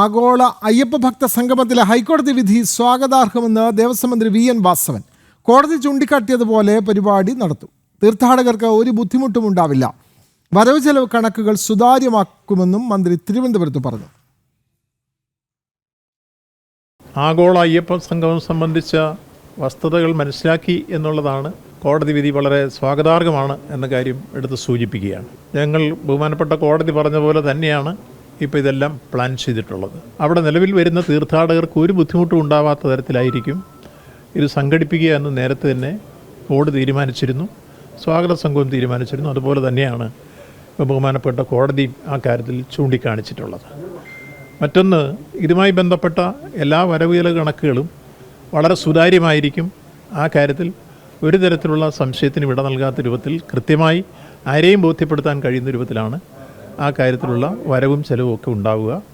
ആഗോള അയ്യപ്പ ഭക്ത സംഗമത്തിലെ ഹൈക്കോടതി വിധി സ്വാഗതാർഹമെന്ന് ദേവസ്വം മന്ത്രി വി എൻ വാസവൻ കോടതി ചൂണ്ടിക്കാട്ടിയതുപോലെ പരിപാടി നടത്തും. തീർത്ഥാടകർക്ക് ഒരു ബുദ്ധിമുട്ടും ഉണ്ടാവില്ല. വരവ് ചെലവ് കണക്കുകൾ സുതാര്യമാക്കുമെന്നും മന്ത്രി തിരുവനന്തപുരത്ത് പറഞ്ഞു. ആഗോള അയ്യപ്പ സംഗമം സംബന്ധിച്ച വസ്തുതകൾ മനസ്സിലാക്കി എന്നുള്ളതാണ് കോടതി വിധി വളരെ സ്വാഗതാർഹമാണ് എന്ന കാര്യം എടുത്ത് സൂചിപ്പിക്കുകയാണ്. ഞങ്ങൾ ബഹുമാനപ്പെട്ട കോടതി പറഞ്ഞ പോലെ തന്നെയാണ് ഇപ്പോൾ ഇതെല്ലാം പ്ലാൻ ചെയ്തിട്ടുള്ളത്. അവിടെ നിലവിൽ വരുന്ന തീർത്ഥാടകർക്ക് ഒരു ബുദ്ധിമുട്ടും ഉണ്ടാവാത്ത തരത്തിലായിരിക്കും ഇത് സംഘടിപ്പിക്കുക എന്ന് നേരത്തെ തന്നെ ബോർഡ് തീരുമാനിച്ചിരുന്നു. സ്വാഗത സംഘവും തീരുമാനിച്ചിരുന്നു. അതുപോലെ തന്നെയാണ് ബഹുമാനപ്പെട്ട കോടതി ആ കാര്യത്തിൽ ചൂണ്ടിക്കാണിച്ചിട്ടുള്ളത്. മറ്റൊന്ന് ഇതുമായി ബന്ധപ്പെട്ട എല്ലാ വരവുചെല കണക്കുകളും വളരെ സുതാര്യമായിരിക്കും. ആ കാര്യത്തിൽ ഒരു തരത്തിലുള്ള സംശയത്തിന് വിട നൽകാത്ത രൂപത്തിൽ കൃത്യമായി ആരെയും ബോധ്യപ്പെടുത്താൻ കഴിയുന്ന രൂപത്തിലാണ് ആ കാര്യത്തിലുള്ള വരവും ചെലവും ഒക്കെ ഉണ്ടാവുക.